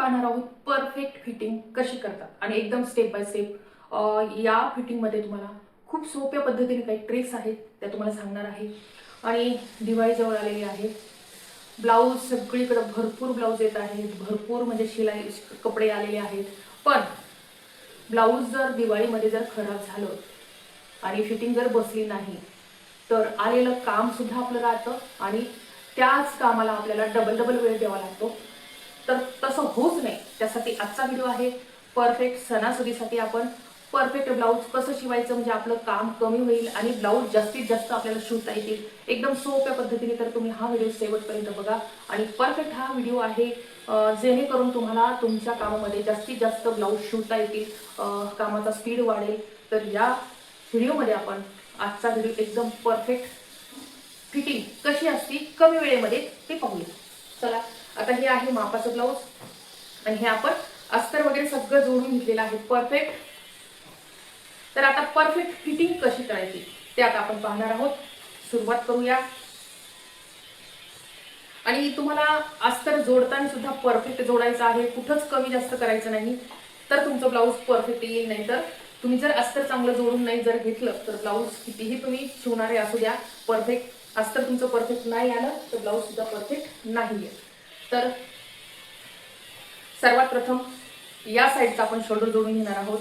पाहणार आहोत. Perfect fitting कशी करतात? आणि एकदम स्टेप बाय स्टेप या फिटिंगमध्ये तुम्हाला खूप सोप्या पद्धतीने काही ट्रिक्स आहेत त्या तुम्हाला सांगणार आहे. आणि दिवाळी जवळ आलेली आहे. ब्लाऊज सगळीकडे भरपूर ब्लाऊज येत आहेत. भरपूर म्हणजे शिलाई कपडे आलेले आहेत. पण ब्लाऊज जर दिवाळीमध्ये जर खराब झालं आणि फिटिंग जर बसली नाही तर आलेलं कामसुद्धा आपलं राहतं आणि त्याच कामाला आपल्याला डबल डबल वेळ द्यावा लागतो. तर तसं होच नाही. त्यासाठी आजचा व्हिडिओ आहे परफेक्ट सणासुदीसाठी आपण परफेक्ट ब्लाऊज कसं शिवायचं? म्हणजे आपलं काम कमी होईल आणि ब्लाऊज जास्तीत जास्त आपल्याला शिवता येतील. एकदम सोप्या पद्धतीने तर तुम्ही हा व्हिडिओ शेवटपर्यंत बघा. आणि परफेक्ट हा व्हिडिओ आहे जेणेकरून तुम्हाला तुमच्या कामामध्ये जास्तीत जास्त ब्लाऊज शिवता येतील. कामाचा स्पीड वाढेल. तर या व्हिडिओमध्ये आपण आजचा व्हिडिओ एकदम परफेक्ट फिटिंग कशी असती कमी वेळेमध्ये ते पाहूया. चला. आता हे आहे मापाचं ब्लाऊज आणि हे आपण अस्तर वगैरे सगळं जोडून घेतलेलं आहे. परफेक्ट तर आता परफेक्ट फिटिंग कशी करायची? ते आता आपण पाहणार आहोत. सुरुवात करूया. आणि तुम्हाला अस्तर जोडताना सुद्धा परफेक्ट जोडायचं आहे. कुठंच कमी जास्त करायचं नाही. तर तुमचं ब्लाऊज परफेक्ट येईल. नाही तर तुम्ही जर अस्तर चांगलं जोडून नाही जर घेतलं तर ब्लाऊज कितीही तुम्ही शिवणारे असू द्या परफेक्ट अस्तर तुमचं परफेक्ट नाही आलं तर ब्लाऊज सुद्धा परफेक्ट नाही आहे तर सर्वात प्रथम या साईडचा आपण शोल्डर जोडून घेणार आहोत.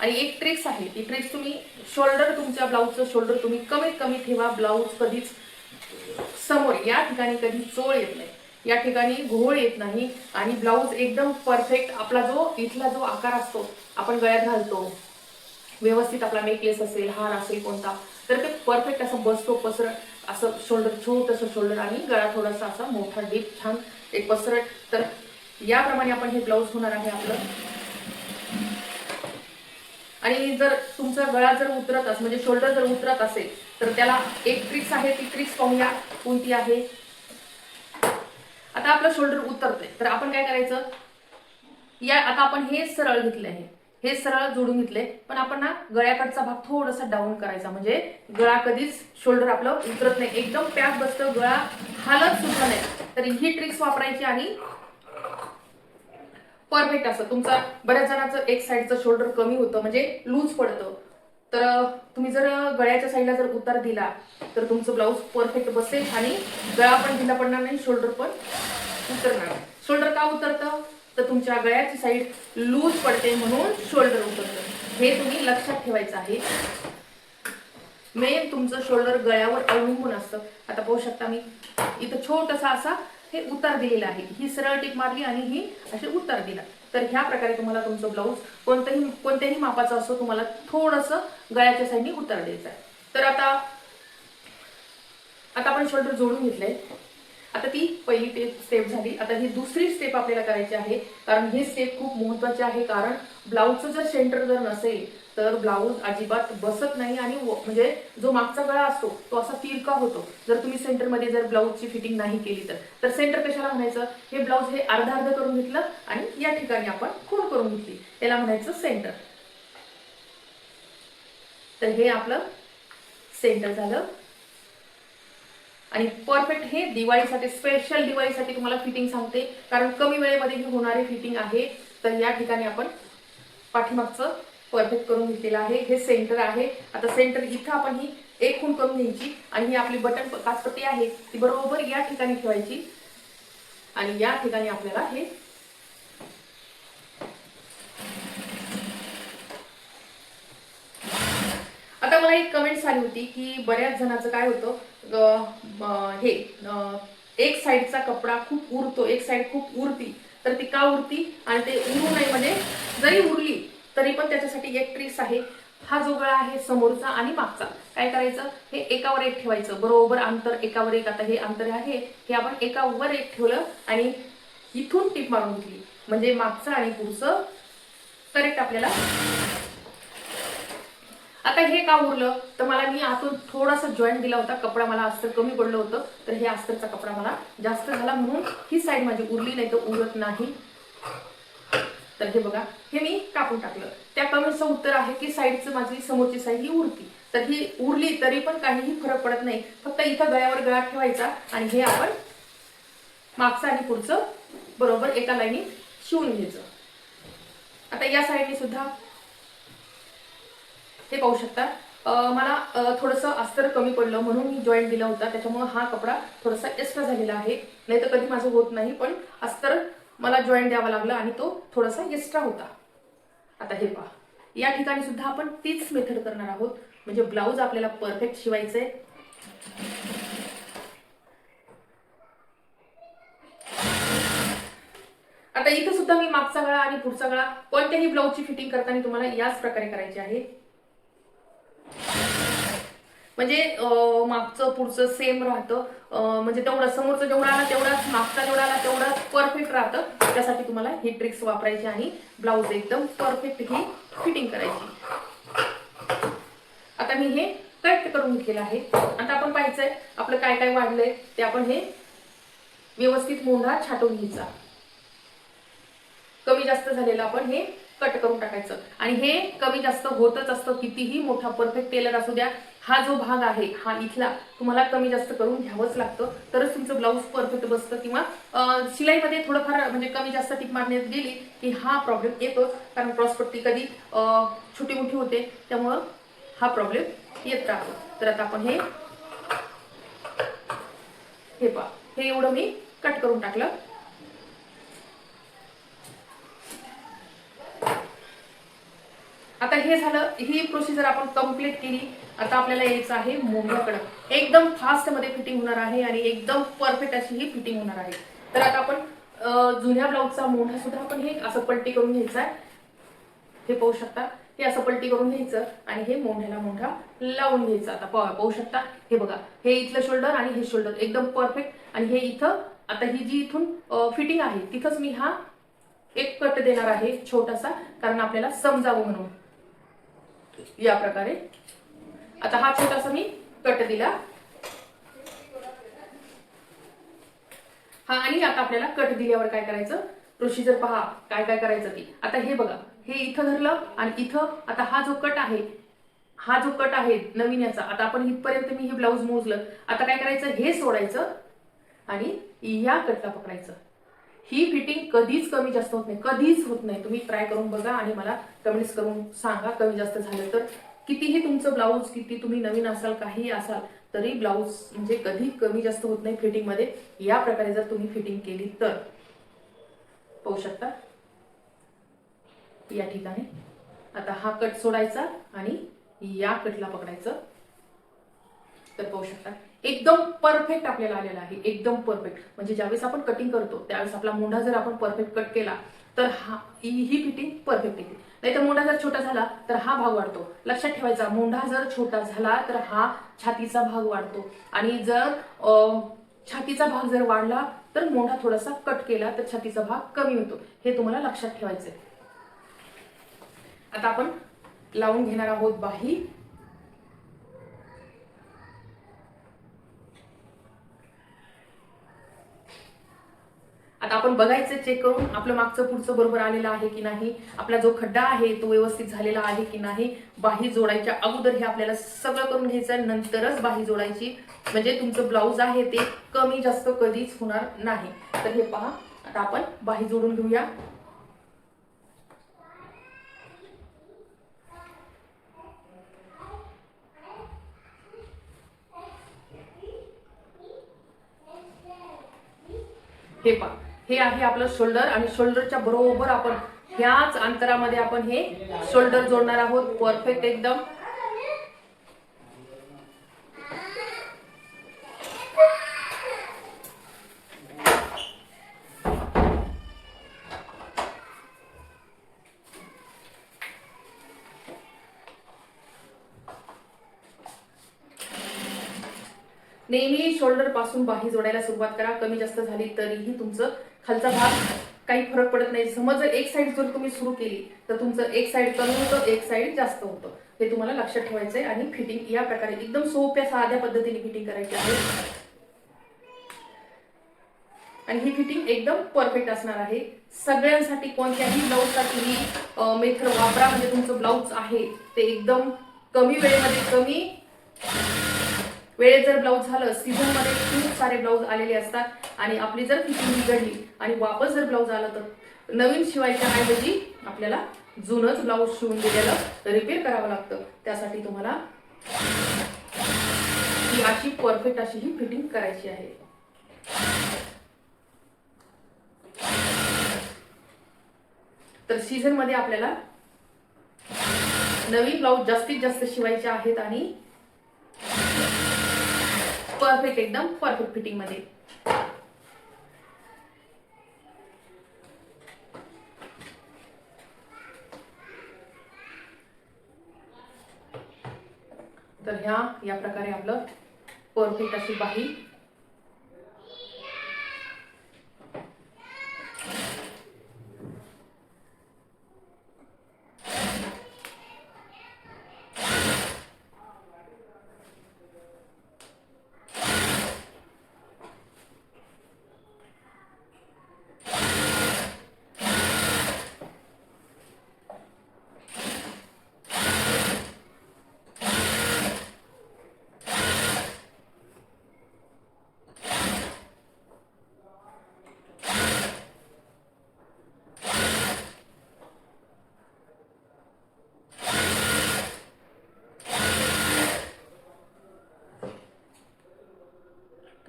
आणि एक ट्रिक्स आहे ती ट्रिक्स तुम्ही शोल्डर तुमच्या ब्लाऊजचं शोल्डर तुम्ही कमीत कमी ठेवा ब्लाऊज कधीच समोर या ठिकाणी कधी चोळ येत नाही. या ठिकाणी घोळ येत नाही आणि ब्लाऊज एकदम परफेक्ट आपला जो इथला जो आकार असतो आपण गळ्यात घालतो. व्यवस्थित आपला नेकलेस असेल हार असेल कोणता तर ते परफेक्ट असं बसतो पसर असं शोल्डर छोटंसं शोल्डर आणि गळा थोडासा असा मोठा डीप छान एक पसरट. तर याप्रमाणे आपण हे ब्लाऊज होणार आहे आपलं. आणि जर तुमचा गळा जर उतरत असेल म्हणजे शोल्डर जर उतरत असेल तर त्याला एक ट्रिक्स आहे ती ट्रिक्स पाहूया कोणती आहे. आता आपलं शोल्डर उतरतंय. तर आपण काय करायचं? या आता आपण हे सरळ घेतले आहे हे सरळ जोडून घेतले. पण आपण ना गळ्याकडचा भाग थोडासा डाऊन करायचा. म्हणजे गळा कधीच शोल्डर आपलं उतरत नाही. एकदम पॅक बसतं गळा हालत सुद्धा नाही. तर ही ट्रिक्स वापरायची आणि परफेक्ट असं. तुमचा बऱ्याच जणांचं एक साईडचं शोल्डर कमी होतं म्हणजे लूज पडतं. तर तुम्ही जर गळ्याच्या साईडला जर उतार दिला तर तुमचं ब्लाऊज परफेक्ट बसेल आणि गळा पण ढिला पडणार नाही शोल्डर पण उतरणार शोल्डर का उतरतं? तर तुमच्या गळ्याची साईड लूज पडते म्हणून शोल्डर उतरतं. हे तुम्ही लक्षात ठेवायचं आहे. मेन तुमचं शोल्डर गळ्यावर अवलंबून असतं. आता पाहू शकता मी इथं छोटसा असा हे उतार दिलेला आहे. ही सरळ टीक मारली आणि ही असे उतार दिला. तर ह्या प्रकारे तुम्हाला तुमचं ब्लाऊज कोणत्याही कोणत्याही मापाचा असो तुम्हाला थोडंसं गळ्याच्या साईडने उतार द्यायचा आहे. तर आता आता आपण शोल्डर जोडून घेतलंय. आता ती पहिली स्टेप झाली. आता ही दुसरी स्टेप आपल्याला करायची आहे. कारण हे स्टेप खूप महत्वाची आहे. कारण ब्लाऊजचं जर सेंटर जर नसेल तर ब्लाऊज अजिबात बसत नाही आणि म्हणजे जो मागचा गळा असतो तो असा तिरका होतो. जर तुम्ही सेंटरमध्ये जर ब्लाऊजची फिटिंग नाही केली तर. तर सेंटर कशाला म्हणायचं? हे ब्लाऊज हे अर्धा अर्ध करून घेतलं आणि या ठिकाणी आपण खूण करून घेतली. याला म्हणायचं सेंटर तर हे आपलं सेंटर झालं. आणि परफेक्ट हे दिवाळीसाठी स्पेशल दिवाळीसाठी तुम्हाला फिटिंग सांगते. कारण कमी वेळेमध्ये ही होणारी फिटिंग आहे. तर या ठिकाणी आपण पाठीमागचं परफेक्ट करून घेतलेलं आहे. हे सेंटर आहे. आता सेंटर इथं आपण ही एक खूण करून घ्यायची. आणि ही आपली बटन काचपट्टी आहे. ती बरोबर या ठिकाणी ठेवायची. आणि या ठिकाणी आपल्याला हे आता मला एक कमेंट्स आली होती की बऱ्याच जणांचं काय होतं हे एक साईडचा कपडा खूप उरतो एक साईड खूप उरती तर ती का उरती? आणि ते उरू नये म्हणजे जरी उरली तरी पण त्याच्यासाठी एक ट्रिक्स आहे. हा जो गळा आहे समोरचा आणि मागचा. काय करायचं? हे एकावर एक ठेवायचं. बरोबर अंतर एकावर एक. आता हे अंतर आहे हे आपण एकावर एक ठेवलं आणि इथून टीप मारून घेतली. म्हणजे मागचं आणि पुढचं. करेक्ट आपल्याला आता हे का उरलं? तर मला मी आतून थोडासा जॉईंट दिला होता. कपडा मला अस्तर कमी पडलं होतं. तर हे अस्तरचा कपडा मला जास्त झाला. म्हणून ही साईड माझी उरली नाही तर उरत नाही. तर हे बघा हे मी कापून टाकलं. त्या कमेंटचं उत्तर आहे की साईडचं माझी समोरची साईड ही उरती. तर ही उरली तरी पण काहीही फरक पडत नाही. फक्त इथं गळ्यावर गळा ठेवायचा आणि हे आपण मागचं आणि पुढचं बरोबर एका लाईनीत शिवून घ्यायचं. आता या साईडने सुद्धा हे पाहू शकता. मला थोडंसं अस्तर कमी पडलं म्हणून मी जॉईंट दिला होता. त्याच्यामुळं हा कपडा थोडासा एक्स्ट्रा झालेला आहे. नाही तर कधी माझं होत नाही पण अस्तर मला जॉईंट द्यावा लागला आणि तो थोडासा एक्स्ट्रा होता. आता हे पहा. या ठिकाणी सुद्धा आपण तीच मेथड करणार आहोत. म्हणजे ब्लाऊज आपल्याला परफेक्ट शिवायचंय. आता इथं सुद्धा मी मागचा गळा आणि पुढचा गळा कोणत्याही ब्लाऊजची फिटिंग करताना तुम्हाला याच प्रकारे करायची आहे. म्हणजे मागचं पुढचं सेम राहतं. म्हणजे तेवढं समोरचं जेवढा आला तेवढाच मागचा जेवढा आला तेवढाच परफेक्ट राहतं. त्यासाठी तुम्हाला ही ट्रिक्स वापरायची आणि ब्लाऊज एकदम परफेक्ट ही फिटिंग करायची. आता मी हे कट करून घेतलेलं आहे. आता आपण पाहायचंय आपलं काय काय वाढलंय ते आपण हे व्यवस्थित मोंढा छाटून घ्यायचा. कमी जास्त झालेलं आपण हे कट करून टाकायचं. आणि हे कमी जास्त होतच असतं कितीही मोठा परफेक्ट टेलर असू द्या हा जो भाग आहे हा इथला तुम्हाला कमी जास्त करून घ्यावंच लागतं. तरच तुमचं ब्लाऊज परफेक्ट बसतं किंवा शिलाईमध्ये थोडंफार म्हणजे कमी जास्त टीप मारण्यात गेली की हा प्रॉब्लेम येतोच. कारण क्रॉसपट्टी कधी छोटी मोठी होते त्यामुळं हा प्रॉब्लेम येत राहतो. तर आता आपण हे हे पहा. हे एवढं मी कट करून टाकलं आता हे झालं ही प्रोसिजर आपण कंप्लीट केली. आता आपल्याला यायचं आहे मोंढ्याकडं एकदम फास्टमध्ये फिटिंग होणार आहे आणि एकदम परफेक्ट अशी ही फिटिंग होणार आहे. तर आता आपण जुन्या ब्लाऊजचा मोठा सुद्धा आपण हे असं पलटी करून घ्यायचा आहे. हे पाहू शकता. हे असं पलटी करून घ्यायचं आणि हे मोंढ्याला मोंढा लावून घ्यायचा. आता पाहू शकता. हे बघा हे इथलं शोल्डर आणि हे शोल्डर एकदम परफेक्ट आणि हे इथं आता ही जी इथून फिटिंग आहे तिथंच मी हा एक कट देणार आहे छोटासा कारण आपल्याला समजावं म्हणून. या प्रकारे. आता हा छोटासा मी कट दिला. हा आणि आता आपल्याला कट दिल्यावर काय करायचं? प्रोसिजर पहा काय काय करायचं ती. आता हे बघा हे इथं धरलं आणि इथं आता हा जो कट आहे हा जो कट आहे नवीन याचा आता आपण इथपर्यंत मी हे ब्लाऊज मोजलं. आता काय करायचं? हे सोडायचं आणि या कटला पकडायचं. ही फिटिंग कधीच कमी जास्त होत नाही. कधीच होत नाही. तुम्ही ट्राय करून बघा आणि मला कमेंट्स करून सांगा कमी जास्त झालं तर. कितीही तुमचं ब्लाऊज किती तुम्ही नवीन असाल काही असाल तरी ब्लाऊज म्हणजे कधी कमी जास्त होत नाही फिटिंगमध्ये या प्रकारे जर तुम्ही फिटिंग केली तर. पाहू शकता. या ठिकाणी. आता हा कट सोडायचा आणि या कटला पकडायचं. तर पाहू शकता. एकदम परफेक्ट आपल्याला आलेला आहे. एकदम परफेक्ट म्हणजे ज्यावेळेस आपण कटिंग करतो त्यावेळेस आपला मोंढा जर आपण परफेक्ट कट केला तर हा ही ही फिटिंग परफेक्ट येते. नाही तर मोंढा जर छोटा झाला तर हा भाग वाढतो. लक्षात ठेवायचा मोंढा जर छोटा झाला तर हा छातीचा भाग वाढतो. आणि जर अं, छातीचा भाग जर वाढला तर मोंढा थोडासा कट केला तर छातीचा भाग कमी होतो. हे तुम्हाला लक्षात ठेवायचंय. आता आपण लावून घेणार आहोत बाही. आता आपण बघायचं चेक करून आपलं मागचं पुढचं बरोबर आलेलं आहे की नाही आपला जो खड्डा आहे तो व्यवस्थित झालेला आहे की नाही बाही जोडायच्या अगोदर हे आपल्याला सगळं करून घ्यायचं नंतरच बाही जोडायची. म्हणजे तुमचं ब्लाऊज आहे ते कमी जास्त कधीच होणार नाही. तर हे पहा आता आपण बाही जोडून घेऊया. हे पहा. हे आहे आपलं शोल्डर आणि शोल्डरच्या बरोबर आपण ह्याच अंतरामध्ये आपण हे शोल्डर जोडणार आहोत. परफेक्ट एकदम. नेहमी शोल्डरपासून बाही जोडायला सुरुवात करा. कमी जास्त झाली तरीही तुमचं खालचा भाग काही फरक पडत नाही. समज जर एक साईड जर तुम्ही सुरू केली तर तुमचं एक साईड कमी होतं एक साईड जास्त होतं. हे तुम्हाला लक्षात ठेवायचं आहे आणि फिटिंग या प्रकारे एकदम सोप्या साध्या पद्धतीने फिटिंग करायची आहे. आणि ही फिटिंग एकदम परफेक्ट असणार आहे. सगळ्यांसाठी कोणत्याही ब्लाऊजसाठी ही मेथड वापरा. म्हणजे तुमचं ब्लाऊज आहे ते एकदम कमी वेळेमध्ये कमी वेळेत जर ब्लाऊज झालं सीझनमध्ये खूप सारे ब्लाऊज आलेले असतात आणि आपली जर फिटिंग बिघडली आणि वापस जर ब्लाऊज आलं तर नवीन शिवायच्या ऐवजी आपल्याला जुनंच ब्लाऊज शिवून दिलेलं रिपेअर करावं लागतं. त्यासाठी तुम्हाला ही अशी परफेक्ट अशी ही फिटिंग करायची आहे. तर सीझनमध्ये आपल्याला नवीन ब्लाऊज जास्तीत जास्त शिवायचे आहेत आणि परफेक्ट एकदम परफेक्ट फिटिंगमध्ये. तर ह्या या प्रकारे आपलं परफेक्ट अशी बाही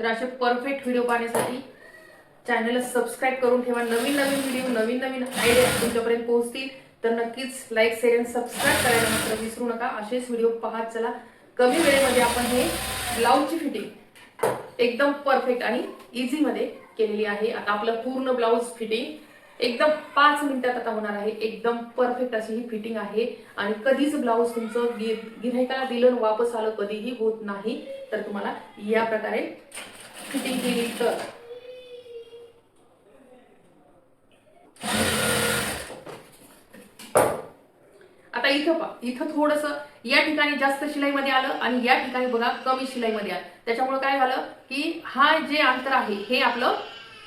तर असे परफेक्ट व्हिडिओ पाहण्यासाठी चॅनलला सबस्क्राईब करून ठेवा. नवीन नवीन व्हिडिओ नवीन नवीन आयडिया तुमच्यापर्यंत पोहोचतील. तर नक्कीच लाईक शेअर आणि सबस्क्राईब करायला मात्र विसरू नका. असेच व्हिडिओ पाहत चला. कमी वेळेमध्ये आपण हे ब्लाऊजची फिटिंग एकदम परफेक्ट आणि इझीमध्ये केलेली आहे. आता आपलं पूर्ण ब्लाऊज फिटिंग एकदम पाच मिनिटात आता होणार आहे. एकदम परफेक्ट अशी ही फिटिंग आहे. आणि कधीच ब्लाऊज तुमचं गि गिऱ्हाईकाला दिलं वापस आलं कधीही होत नाही. तर तुम्हाला या प्रकारे फिटिंग केली तर आता इथं पा इथं थोडस या ठिकाणी जास्त शिलाईमध्ये आलं आणि या ठिकाणी बघा कमी शिलाईमध्ये आलं. त्याच्यामुळे काय झालं की हा जे अंतर आहे हे आपलं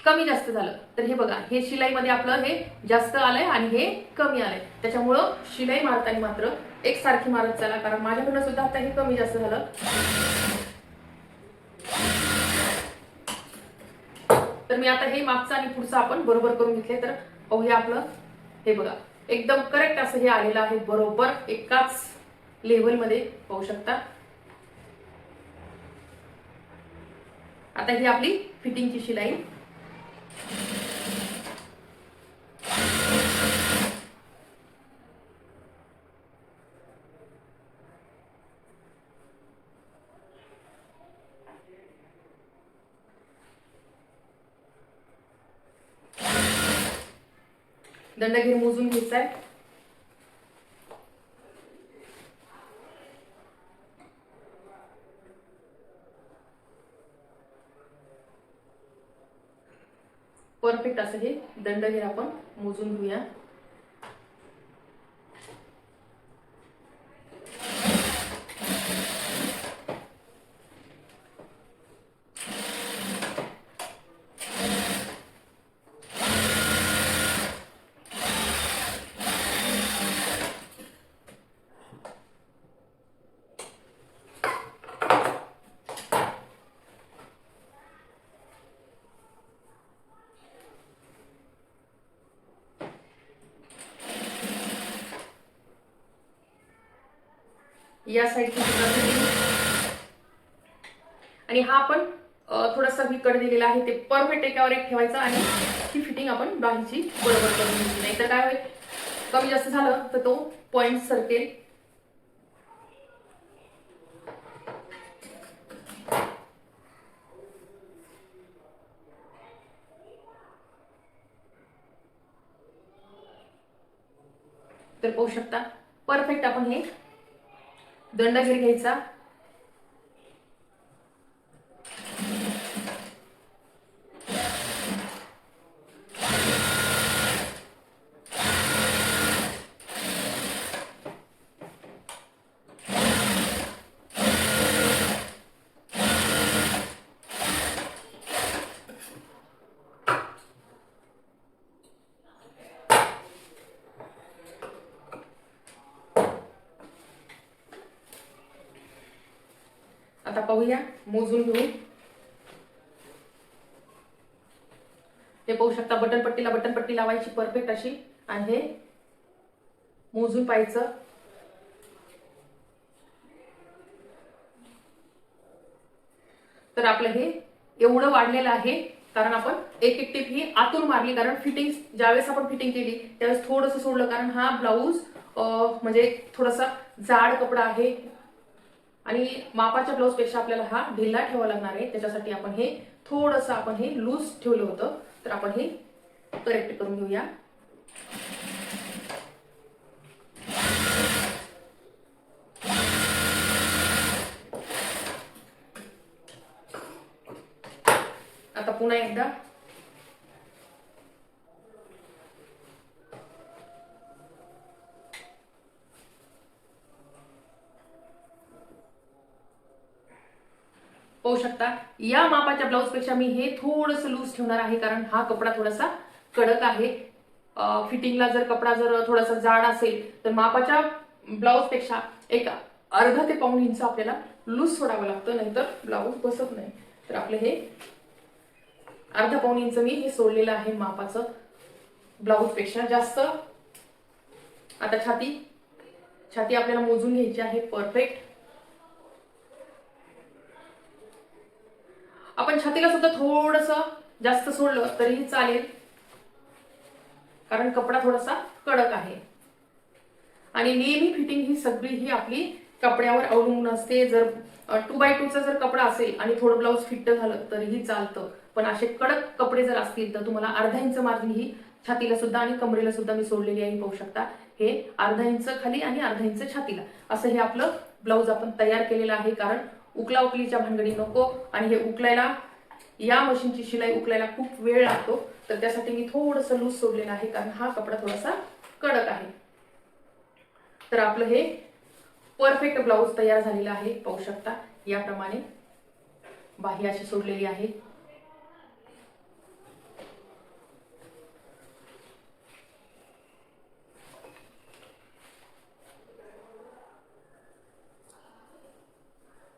कमी जास्त झालं. तर हे बघा हे शिलाईमध्ये आपलं हे जास्त आलंय आणि हे कमी आलंय. त्याच्यामुळं शिलाई मारताना मात्र एकसारखी मारत चला. कारण माझ्याकडनं सुद्धा आता हे कमी जास्त झालं. तर मी आता हे मागचं आणि पुढचं आपण बरोबर करून घेतले तर अहो हे आपलं. हे बघा. एकदम करेक्ट असं हे आलेलं आहे. बरोबर एकाच लेवलमध्ये पाहू शकता. आता ही आपली फिटिंगची शिलाई. दंडघेर मोजून घ्यायचा आहे परफेक्ट असं हे दंडघेर आपण मोजून घेऊया. या साईडची सुद्धा फिटिंग आणि हा आपण थोडासा मी कट दिलेला आहे. ते परफेक्ट एकावर एक ठेवायचा आणि ही फिटिंग आपण बाहेरची बरोबर करून घ्यायची नाही तर काय होईल? कमी जास्त झालं तर तो पॉइंट सरकेल तर पाहू शकता परफेक्ट आपण हे दंड दंडगीर घ्यायचा. बघूया मोजून घेऊ. हे पाहू शकता बटन पट्टीला बटन पट्टी लावायची परफेक्ट अशी. आणि हे मोजून पाहायचं. तर आपलं हे एवढं वाढलेलं आहे कारण आपण एक एक टिप ही आतून मारली कारण फिटिंग ज्यावेळेस आपण फिटिंग केली त्यावेळेस थोडंसं सोडलं कारण हा ब्लाऊज म्हणजे थोडासा जाड कपडा आहे आणि मापाच्या ब्लाऊजपेक्षा आपल्याला हा ढिल्ला ठेवावा लागणार आहे. त्याच्यासाठी आपण हे थोडंसं आपण हे लूज ठेवलं होतं. तर आपण हे करेक्ट करून घेऊया. आता पुन्हा एकदा पाहू शकता. या मापाच्या ब्लाऊजपेक्षा मी हे थोडंसं लूज ठेवणार आहे कारण हा कपडा थोडासा कडक आहे. फिटिंगला जर कपडा जर थोडासा जाड असेल तर मापाच्या ब्लाऊजपेक्षा एक अर्धा ते पाऊण इंच आपल्याला लूज सोडावं लागतं नाहीतर ब्लाऊज बसत नाही. तर आपलं हे अर्धा पाऊण इंच मी हे सोडलेलं आहे मापाचं ब्लाऊजपेक्षा जास्त. आता छाती छाती आपल्याला मोजून घ्यायची आहे परफेक्ट आपण छातीला सुद्धा थोडस जास्त सोडलं तरीही चालेल. कारण कपडा थोडासा कडक आहे. आणि नेहमी फिटिंग ही सगळी ही आपली कपड्यावर अवलंबून असते. जर टू बाय टूचा जर कपडा असेल आणि थोडं ब्लाऊज फिट झालं तरीही चालतं. पण असे कडक कपडे जर असतील तर तुम्हाला अर्धा इंच मार्जिन ही छातीला सुद्धा आणि कमरेला सुद्धा मी सोडलेली आहे पाहू शकता. हे अर्धा इंच खाली आणि अर्धा इंच छातीला. असं हे आपलं ब्लाऊज आपण तयार केलेलं आहे. कारण उकला उकलीच्या भानगडी नको आणि हे उकलायला या मशीनची शिलाई उकलायला खूप वेळ लागतो. तर त्यासाठी मी थोडंसं लूज सोडलेलं आहे कारण हा कपडा थोडासा कडक आहे. तर आपलं हे परफेक्ट ब्लाऊज तयार झालेला आहे पाहू शकता. याप्रमाणे बाही अशी सोडलेली आहे.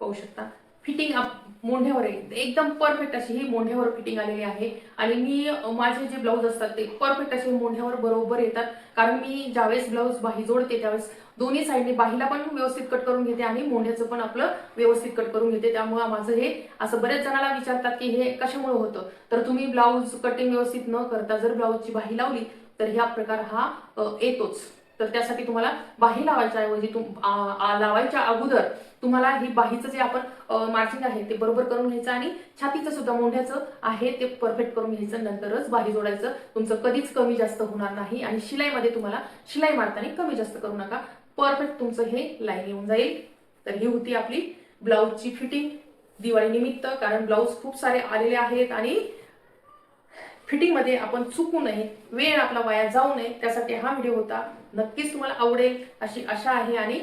पाहू शकता. फिटिंग मोंढ्यावर आहे. एकदम परफेक्ट अशी ही मोंढ्यावर फिटिंग आलेली आहे. आणि मी माझे जे ब्लाऊज असतात ते परफेक्ट असे मोंढ्यावर बरोबर येतात. कारण मी ज्यावेळेस ब्लाऊज बाही जोडते त्यावेळेस दोन्ही साईडने बाहीला पण व्यवस्थित कट करून घेते आणि मोंढ्याचं पण आपलं व्यवस्थित कट करून घेते. त्यामुळे माझं हे असं बरेच जणाला विचारतात की हे कशामुळे होतं? तर तुम्ही ब्लाऊज कटिंग व्यवस्थित न करता जर ब्लाऊजची बाही लावली तर ह्या प्रकार हा येतोच. तर त्यासाठी तुम्हाला बाही लावायच्या ऐवजी तुम लावायच्या अगोदर तुम्हाला ही बाहीचं जे आपण मार्जिंग आहे ते बरोबर करून घ्यायचं आणि छातीचं सुद्धा मोंढ्याचं आहे ते परफेक्ट करून घ्यायचं. नंतरच बाही जोडायचं. तुमचं कधीच कमी जास्त होणार नाही आणि शिलाईमध्ये तुम्हाला शिलाई मारताना कमी जास्त करू नका. परफेक्ट तुमचं हे लाईन येऊन जाईल. तर ही होती आपली ब्लाऊजची फिटिंग दिवाळीनिमित्त कारण ब्लाऊज खूप सारे आलेले आहेत आणि फिटिंगमध्ये आपण चुकू नये वेळ आपला वाया जाऊ नये त्यासाठी हा व्हिडिओ होता. नक्कीच तुम्हाला आवडेल अशी आशा आहे आणि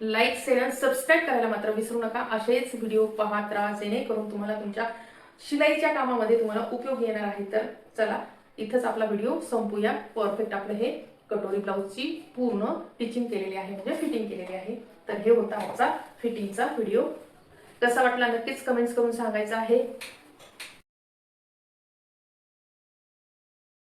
लाईक शेअर सबस्क्राईब करायला मात्र विसरू नका. असेच व्हिडिओ पाहत राहा जेणेकरून तुम्हाला तुमच्या शिलाईच्या कामामध्ये तुम्हाला उपयोग येणार आहे. तर चला इथंच आपला व्हिडिओ संपूया. परफेक्ट आपलं हे कटोरी ब्लाऊजची पूर्ण टिचिंग केलेली आहे म्हणजे फिटिंग केलेली आहे. तर हे होता आजचा फिटिंगचा व्हिडिओ. कसा वाटला नक्कीच कमेंट्स करून सांगायचा आहे.